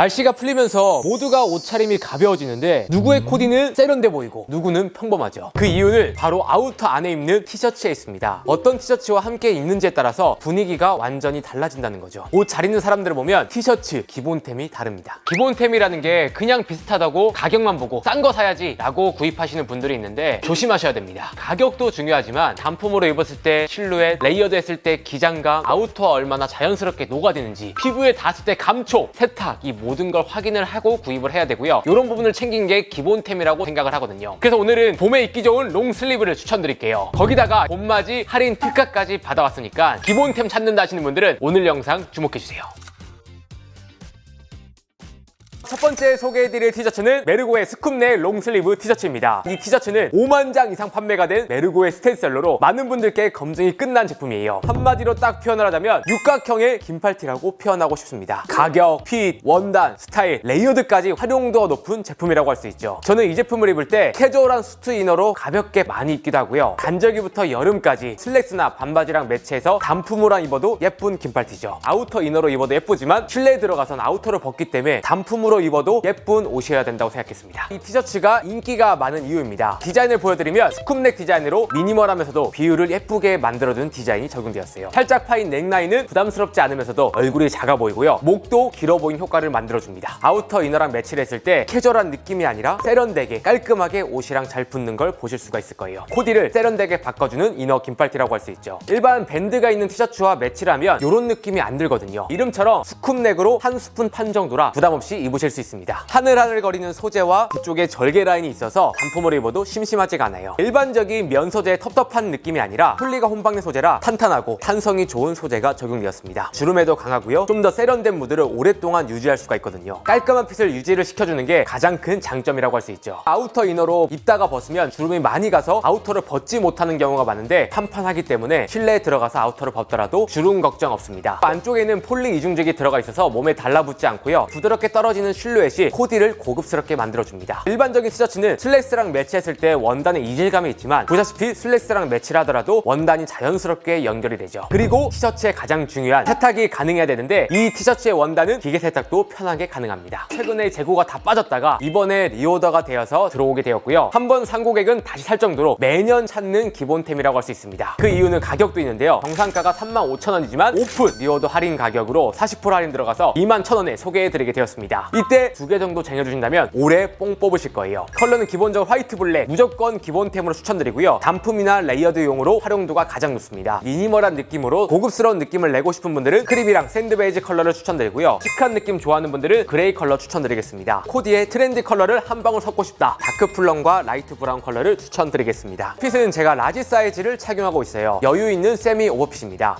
날씨가 풀리면서 모두가 옷차림이 가벼워지는데 누구의 코디는 세련돼 보이고 누구는 평범하죠. 그 이유는 바로 아우터 안에 입는 티셔츠에 있습니다. 어떤 티셔츠와 함께 입는지에 따라서 분위기가 완전히 달라진다는 거죠. 옷 잘 입는 사람들을 보면 티셔츠 기본템이 다릅니다. 기본템이라는 게 그냥 비슷하다고 가격만 보고 싼 거 사야지 라고 구입하시는 분들이 있는데 조심하셔야 됩니다. 가격도 중요하지만 단품으로 입었을 때 실루엣, 레이어드 했을 때 기장감, 아우터와 얼마나 자연스럽게 녹아드는지 피부에 닿았을 때 감촉, 세탁 이 모든 걸 확인을 하고 구입을 해야 되고요. 이런 부분을 챙긴 게 기본템이라고 생각을 하거든요. 그래서 오늘은 봄에 입기 좋은 롱슬리브를 추천드릴게요. 거기다가 봄맞이 할인 특가까지 받아왔으니까 기본템 찾는다 하시는 분들은 오늘 영상 주목해주세요. 첫 번째 소개해드릴 티셔츠는 메르고의 스쿱네 롱슬리브 티셔츠입니다. 이 티셔츠는 5만 장 이상 판매가 된 메르고의 스테디셀러로 많은 분들께 검증이 끝난 제품이에요. 한마디로 딱 표현을 하자면 육각형의 긴팔티라고 표현하고 싶습니다. 가격, 핏, 원단, 스타일, 레이어드까지 활용도가 높은 제품이라고 할 수 있죠. 저는 이 제품을 입을 때 캐주얼한 수트 이너로 가볍게 많이 입기도 하고요. 간절기부터 여름까지 슬랙스나 반바지랑 매치해서 단품으로 입어도 예쁜 긴팔티죠. 아우터 이너로 입어도 예쁘지만 실내에 들어가선 아우터를 벗기 때문에 단품으로 입어도 예쁜 옷이어야 된다고 생각했습니다. 이 티셔츠가 인기가 많은 이유입니다. 디자인을 보여드리면 스쿱넥 디자인으로 미니멀하면서도 비율을 예쁘게 만들어준 디자인이 적용되었어요. 살짝 파인 넥라인은 부담스럽지 않으면서도 얼굴이 작아 보이고요. 목도 길어 보이는 효과를 만들어줍니다. 아우터 이너랑 매치를 했을 때 캐주얼한 느낌이 아니라 세련되게 깔끔하게 옷이랑 잘 붙는 걸 보실 수가 있을 거예요. 코디를 세련되게 바꿔주는 이너 긴팔티라고 할 수 있죠. 일반 밴드가 있는 티셔츠와 매치를 하면 이런 느낌이 안 들거든요. 이름처럼 스쿱넥으로 한 스푼 판 정도라 부담 없이 입으실 수 있습니다. 하늘하늘 거리는 소재와 뒤쪽에 절개 라인이 있어서 단품으로 입어도 심심하지가 않아요. 일반적인 면 소재의 텁텁한 느낌이 아니라 폴리가 혼방된 소재라 탄탄하고 탄성이 좋은 소재가 적용되었습니다. 주름에도 강하고요. 좀 더 세련된 무드를 오랫동안 유지할 수가 있거든요. 깔끔한 핏을 유지를 시켜주는 게 가장 큰 장점이라고 할 수 있죠. 아우터 이너로 입다가 벗으면 주름이 많이 가서 아우터를 벗지 못하는 경우가 많은데 판판하기 때문에 실내에 들어가서 아우터를 벗더라도 주름 걱정 없습니다. 안쪽에는 폴링 이중직이 들어가 있어서 몸에 달라붙지 않고요. 부드럽게 떨어지는 실루엣이 코디를 고급스럽게 만들어줍니다. 일반적인 티셔츠는 슬랙스랑 매치했을 때 원단의 이질감이 있지만 보다시피 슬랙스랑 매치를 하더라도 원단이 자연스럽게 연결이 되죠. 그리고 티셔츠의 가장 중요한 세탁이 가능해야 되는데 이 티셔츠의 원단은 기계 세탁도 편하게 가능합니다. 최근에 재고가 다 빠졌다가 이번에 리오더가 되어서 들어오게 되었고요. 한 번 산 고객은 다시 살 정도로 매년 찾는 기본템이라고 할 수 있습니다. 그 이유는 가격도 있는데요. 정상가가 35,000원이지만 오픈 리오더 할인 가격으로 40% 할인 들어가서 21,000원에 소개해드리게 되었습니다. 이때 두 개 정도 쟁여주신다면 올해 뽕 뽑으실 거예요. 컬러는 기본적으로 화이트 블랙 무조건 기본템으로 추천드리고요. 단품이나 레이어드용으로 활용도가 가장 높습니다. 미니멀한 느낌으로 고급스러운 느낌을 내고 싶은 분들은 크림이랑 샌드베이지 컬러를 추천드리고요. 시크한 느낌 좋아하는 분들은 그레이 컬러 추천드리겠습니다. 코디에 트렌디 컬러를 한 방울 섞고 싶다. 다크 플럼과 라이트 브라운 컬러를 추천드리겠습니다. 핏은 제가 라지 사이즈를 착용하고 있어요. 여유 있는 세미 오버핏입니다.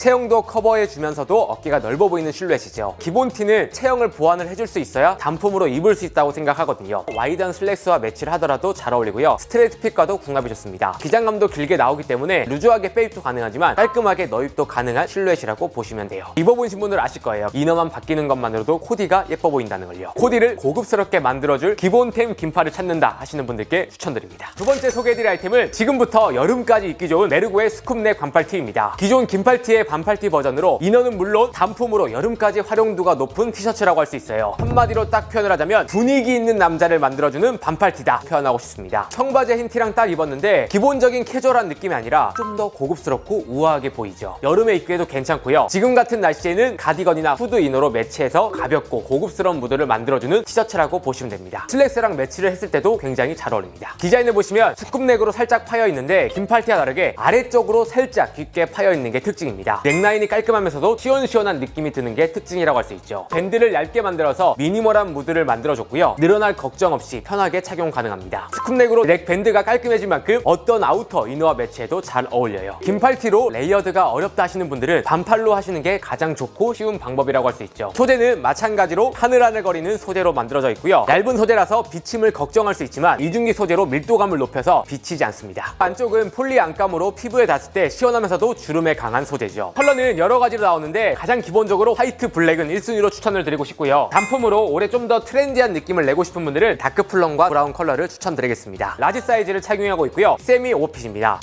체형도 커버해 주면서도 어깨가 넓어 보이는 실루엣이죠. 기본 티는 체형을 보완을 해줄 수 있어야 단품으로 입을 수 있다고 생각하거든요. 와이드한 슬랙스와 매치를 하더라도 잘 어울리고요. 스트레이트 핏과도 궁합이 좋습니다. 기장감도 길게 나오기 때문에 루즈하게 빼입도 가능하지만 깔끔하게 너입도 가능한 실루엣이라고 보시면 돼요. 입어보신 분들 아실 거예요. 이너만 바뀌는 것만으로도 코디가 예뻐 보인다는 걸요. 코디를 고급스럽게 만들어줄 기본템 긴팔을 찾는다 하시는 분들께 추천드립니다. 두 번째 소개해드릴 아이템은 지금부터 여름까지 입기 좋은 메르고의 스쿱넥 반팔 티입니다. 기존 긴팔티의 반팔티 버전으로 이너는 물론 단품으로 여름까지 활용도가 높은 티셔츠라고 할 수 있어요. 한마디로 딱 표현을 하자면 분위기 있는 남자를 만들어주는 반팔티다 표현하고 싶습니다. 청바지에 흰 티랑 딱 입었는데 기본적인 캐주얼한 느낌이 아니라 좀 더 고급스럽고 우아하게 보이죠. 여름에 입기에도 괜찮고요. 지금 같은 날씨에는 가디건이나 후드 이너로 매치해서 가볍고 고급스러운 무드를 만들어주는 티셔츠라고 보시면 됩니다. 슬랙스랑 매치를 했을 때도 굉장히 잘 어울립니다. 디자인을 보시면 스쿱넥으로 살짝 파여 있는데 긴팔티와 다르게 아래쪽으로 살짝 깊게 파여 있는 게 특징입니다. 넥라인이 깔끔하면서도 시원시원한 느낌이 드는 게 특징이라고 할 수 있죠. 밴드를 얇게 만들어서 미니멀한 무드를 만들어줬고요. 늘어날 걱정 없이 편하게 착용 가능합니다. 스쿱넥으로 넥 밴드가 깔끔해진 만큼 어떤 아우터 이너와 매치해도 잘 어울려요. 긴팔티로 레이어드가 어렵다 하시는 분들은 반팔로 하시는 게 가장 좋고 쉬운 방법이라고 할 수 있죠. 소재는 마찬가지로 하늘하늘거리는 소재로 만들어져 있고요. 얇은 소재라서 비침을 걱정할 수 있지만 이중기 소재로 밀도감을 높여서 비치지 않습니다. 안쪽은 폴리 안감으로 피부에 닿았을 때 시원하면서도 주름에 강한 소재죠. 컬러는 여러 가지로 나오는데 가장 기본적으로 화이트 블랙은 1순위로 추천을 드리고 싶고요. 단품으로 올해 좀 더 트렌디한 느낌을 내고 싶은 분들은 다크 플럼과 브라운 컬러를 추천드리겠습니다. 라지 사이즈를 착용하고 있고요. 세미 오버핏입니다.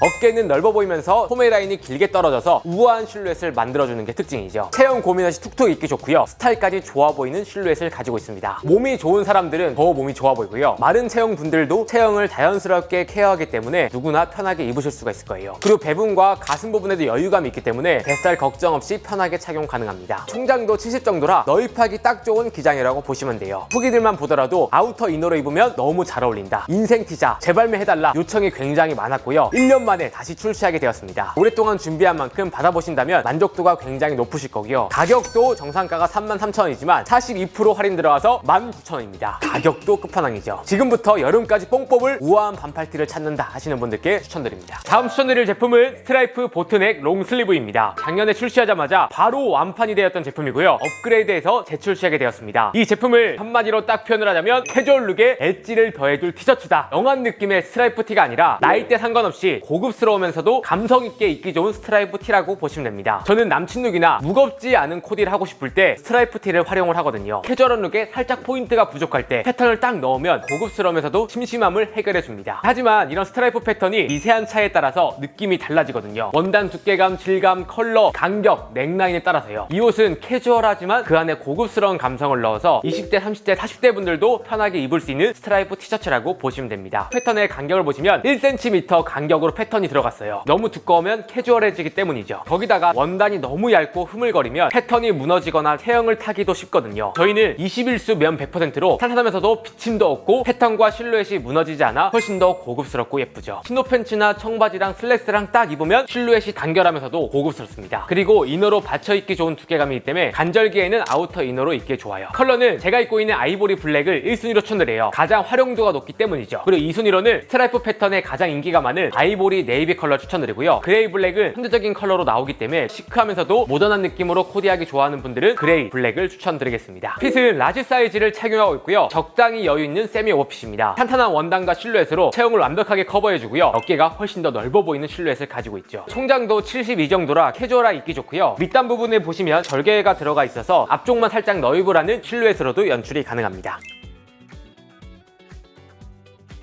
어깨는 넓어 보이면서 소매 라인이 길게 떨어져서 우아한 실루엣을 만들어주는 게 특징이죠. 체형 고민 없이 툭툭 입기 좋고요. 스타일까지 좋아 보이는 실루엣을 가지고 있습니다. 몸이 좋은 사람들은 더 몸이 좋아 보이고요. 마른 체형 분들도 체형을 자연스럽게 케어하기 때문에 누구나 편하게 입으실 수가 있을 거예요. 그리고 배분과 가슴 부분에도 여유감이 있기 때문에 뱃살 걱정 없이 편하게 착용 가능합니다. 총장도 70 정도라 너입하기 딱 좋은 기장이라고 보시면 돼요. 후기들만 보더라도 아우터 이너로 입으면 너무 잘 어울린다. 인생 티자 제발매 해달라 요청이 굉장히 많았고요. 1년 만에 다시 출시하게 되었습니다. 오랫동안 준비한 만큼 받아보신다면 만족도가 굉장히 높으실 거고요. 가격도 정상가가 33,000원이지만 42% 할인 들어가서 19,000원입니다. 가격도 끝판왕이죠. 지금부터 여름까지 뽕 뽑을 우아한 반팔티를 찾는다 하시는 분들께 추천드립니다. 다음 추천드릴 제품은 스트라이프 보트넥 롱슬리브입니다. 작년에 출시하자마자 바로 완판이 되었던 제품이고요. 업그레이드해서 재출시하게 되었습니다. 이 제품을 한마디로 딱 표현을 하자면 캐주얼 룩에 엣지를 더해줄 티셔츠다. 영한 느낌의 스트라이프 티가 아니라 나이대 상관없이 고 급스러우면서도 감성 있게 입기 좋은 스트라이프 티라고 보시면 됩니다. 저는 남친 룩이나 무겁지 않은 코디를 하고 싶을 때 스트라이프 티를 활용을 하거든요. 캐주얼한 룩에 살짝 포인트가 부족할 때 패턴을 딱 넣으면 고급스러우면서도 심심함을 해결해 줍니다. 하지만 이런 스트라이프 패턴이 미세한 차에 따라서 느낌이 달라지거든요. 원단 두께감, 질감, 컬러, 간격, 넥라인에 따라서요. 이 옷은 캐주얼하지만 그 안에 고급스러운 감성을 넣어서 20대, 30대, 40대 분들도 편하게 입을 수 있는 스트라이프 티셔츠라고 보시면 됩니다. 패턴의 간격을 보시면 1cm 간격으로 패턴 이 들어갔어요. 너무 두꺼우면 캐주얼해지기 때문이죠. 거기다가 원단이 너무 얇고 흐물거리면 패턴이 무너지거나 체형을 타기도 쉽거든요. 저희는 21수 면 100%로 탄탄하면서도 비침도 없고 패턴과 실루엣이 무너지지 않아 훨씬 더 고급스럽고 예쁘죠. 치노 팬츠나 청바지랑 슬랙스랑 딱 입으면 실루엣이 단결하면서도 고급스럽습니다. 그리고 이너로 받쳐 입기 좋은 두께감이기 때문에 간절기에는 아우터 이너로 입기 좋아요. 컬러는 제가 입고 있는 아이보리 블랙을 1순위로 추천드려요. 가장 활용도가 높기 때문이죠. 그리고 2순위로는 스트라이프 패턴에 가장 인기가 많은 아이보리 네이비 컬러 추천드리고요. 그레이 블랙은 현대적인 컬러로 나오기 때문에 시크하면서도 모던한 느낌으로 코디하기 좋아하는 분들은 그레이 블랙을 추천드리겠습니다. 핏은 라지 사이즈를 착용하고 있고요. 적당히 여유 있는 세미 오버핏입니다. 탄탄한 원단과 실루엣으로 체형을 완벽하게 커버해주고요. 어깨가 훨씬 더 넓어 보이는 실루엣을 가지고 있죠. 총장도 72 정도라 캐주얼하 입기 좋고요. 밑단 부분에 보시면 절개가 들어가 있어서 앞쪽만 살짝 너입으라는 실루엣으로도 연출이 가능합니다.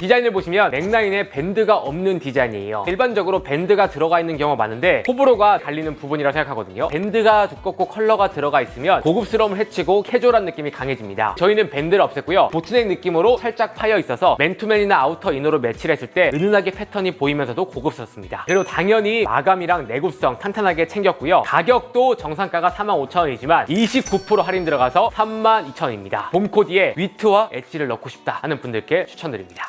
디자인을 보시면 넥라인에 밴드가 없는 디자인이에요. 일반적으로 밴드가 들어가 있는 경우가 많은데 호불호가 갈리는 부분이라 생각하거든요. 밴드가 두껍고 컬러가 들어가 있으면 고급스러움을 해치고 캐주얼한 느낌이 강해집니다. 저희는 밴드를 없앴고요. 보트넥 느낌으로 살짝 파여 있어서 맨투맨이나 아우터 이너로 매치를 했을 때 은은하게 패턴이 보이면서도 고급스럽습니다. 그리고 당연히 마감이랑 내구성 탄탄하게 챙겼고요. 가격도 정상가가 45,000원이지만 29% 할인 들어가서 32,000원입니다. 봄 코디에 위트와 엣지를 넣고 싶다 하는 분들께 추천드립니다.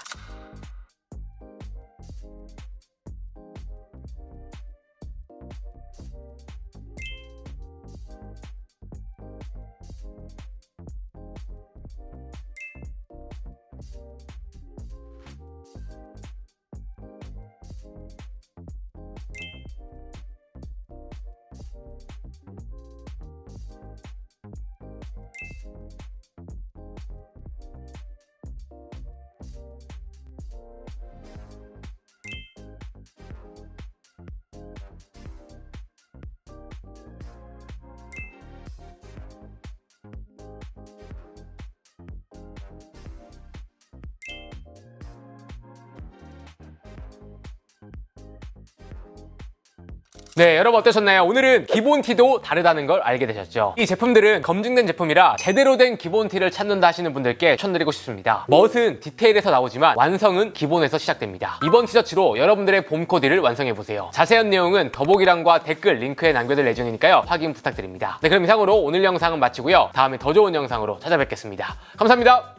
네, 여러분 어떠셨나요? 오늘은 기본 티도 다르다는 걸 알게 되셨죠? 이 제품들은 검증된 제품이라 제대로 된 기본 티를 찾는다 하시는 분들께 추천드리고 싶습니다. 멋은 디테일에서 나오지만 완성은 기본에서 시작됩니다. 이번 티셔츠로 여러분들의 봄 코디를 완성해보세요. 자세한 내용은 더보기란과 댓글 링크에 남겨둘 예정이니까요. 확인 부탁드립니다. 네, 그럼 이상으로 오늘 영상은 마치고요. 다음에 더 좋은 영상으로 찾아뵙겠습니다. 감사합니다.